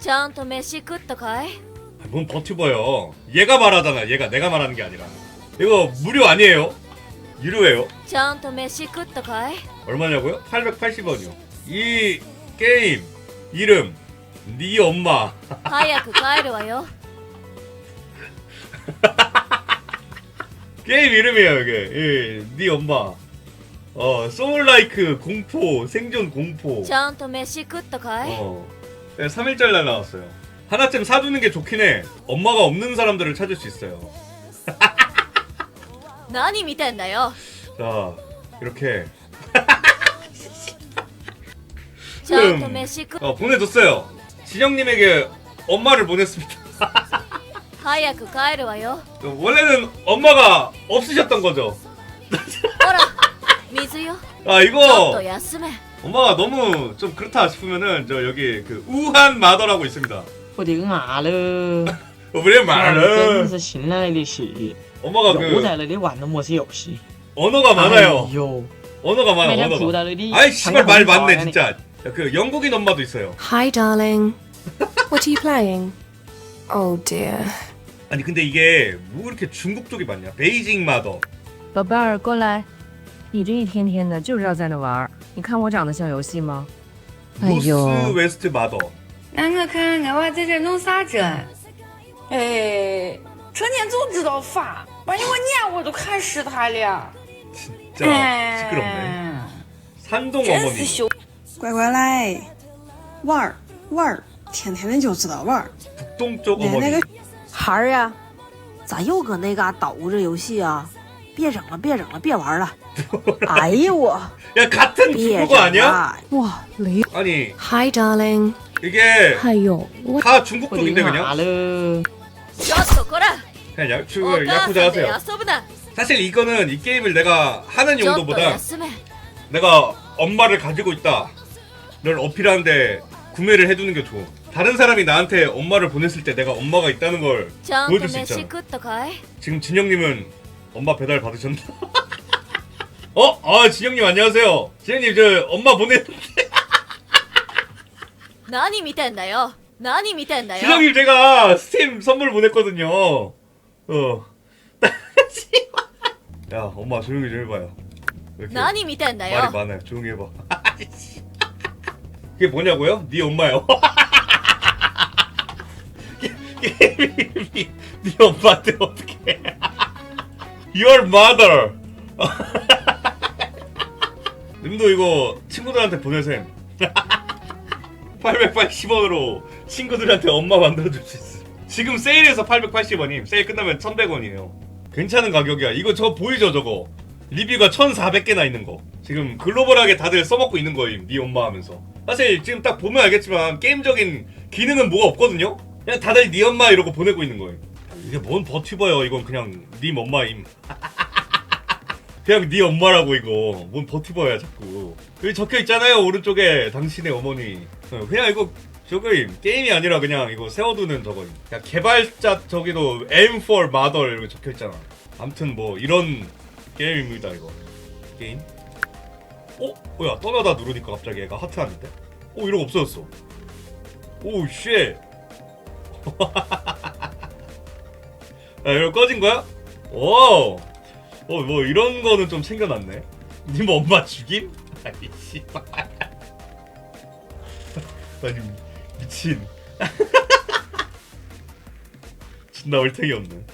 ちゃんと飯食ったかい 아, 뭔 버튜버요. 얘가 말하잖아. 얘가 내가 말하는 게 아니라. 이거 무료 아니에요? 유료예요. ちゃんと飯食ったかい 얼마냐고요? 880원이요. 이 게임 이름 네 엄마. 早く帰るわよ 게임 이름이에요 이게. 예, 네 엄마. 어, 소울라이크 공포 생존 공포. ちゃんと飯食ったかい 어. 네, 3일절 날 나왔어요. 하나쯤 사두는 게 좋긴 해. 엄마가 없는 사람들을 찾을 수 있어요. 何見てんだよ 자, 이렇게 ちゃんと飯食っ 어, 보내줬어요. 진영님에게 엄마를 보냈습니다. 早く帰るわよ 원래는 엄마가 없으셨던 거죠. ほら水よ 아 ちょっと 이거 休め 엄마가 너무 좀 그렇다 싶으면은 저 여기 그 우한 마더라고 있습니다. 我的牙了， 어, 왜 真 말은 是信赖的是， 엄마가 又 그 在那里玩那么些游戏。 언어가 많아요. 哎呦， 언어가 每 많아 天哭 언어가. 到那里， 아이 씨발 말 많네 呢。 진짜. 그 영국인 엄마도 있어요. Hi, darling. What are you playing? Oh dear. 아니 근데 이게 뭐 이렇게 중국 쪽이 많냐? 베이징 마더. 宝贝儿，过来！你这一天天的就知道在那玩儿。 你看我长得像游戏吗？哎 루스 呦， 웨스트 마더. 让我看俺娃在这弄啥这？哎，成天就知道发，万一我撵我都看湿他了。 진짜 시끄럽네. 哎， 산동 真是 어머니. 羞。乖乖来玩儿玩儿，天天的就知道玩儿。 북동쪽 奶奶 어머니. 个孩儿呀，咋又搁那嘎捣鼓着游戏啊？ 别整了，别整了，别玩了！哎呀我， 야 같은 别 중국어 整 아니야? 了！哇，雷！ 아니 Hi, darling. 이게 哎呦，我 다 중국 我的 쪽인데 牙 그냥 了，ちょっとこら 그냥 야, お 주, 母 야쿠자 さんで 하세요. 遊ぶな 사실 이거는 이 게임을 내가 하는 ちょっと 용도보다 休め 내가 엄마를 가지고 있다. 를 어필하는데 구매를 해두는 게 좋아. 다른 사람이 나한테 엄마를 보냈을 때 내가 엄마가 있다는 걸 ちゃんと 보여줄 수 飯 있잖아. 食ったかい 지금 진영님은 엄마 배달 받으셨나? 어? 아 진영님 안녕하세요. 진영님 저 엄마 보냈는데 何見てんだよ何見てんだよ 진영님 제가 스팀 선물 보냈거든요. 어. 야 엄마 조용히 좀 해봐요. 왜 이렇게 何見てんだ 말이 よ 많아요. 조용히 해봐. 그게 뭐냐고요? 네 엄마요. 게임이 네 엄마한테 어떻게? Your mother. 님도 이거 친구들한테 보내셈. 880원으로 친구들한테 엄마 만들어줄 수 있어. 지금 세일해서 880원임. 세일 끝나면 1100원이에요. 괜찮은 가격이야. 이거 저거 보이죠, 저거? 리뷰가 1400개나 있는 거. 지금 글로벌하게 다들 써먹고 있는 거임. 네 엄마 하면서. 사실 지금 딱 보면 알겠지만 게임적인 기능은 뭐가 없거든요? 그냥 다들 네 엄마 이러고 보내고 있는 거예요. 이게 뭔 버튜버예요. 이건 그냥 네 엄마임. 그냥 네 엄마라고 이거. 뭔 버티버야 자꾸. 여기 적혀 있잖아요 오른쪽에. 당신의 어머니. 어, 그냥 이거 저거임 게임이 아니라 그냥 이거 세워두는 저거임. 그냥 개발자 저기도 M4 마더 이렇게 적혀 있잖아. 암튼 뭐 이런 게임입니다 이거. 게임? 어? 뭐야 떠나다 누르니까 갑자기 얘가 하트 하는데? 어 이러고 없어졌어. 오쉣 야 이러고 꺼진 거야? 오 어, 뭐 이런 거는 좀 챙겨놨네. 님 엄마 죽임? 아이 씨발. 아니 미친. 존나 얼탱이 없네.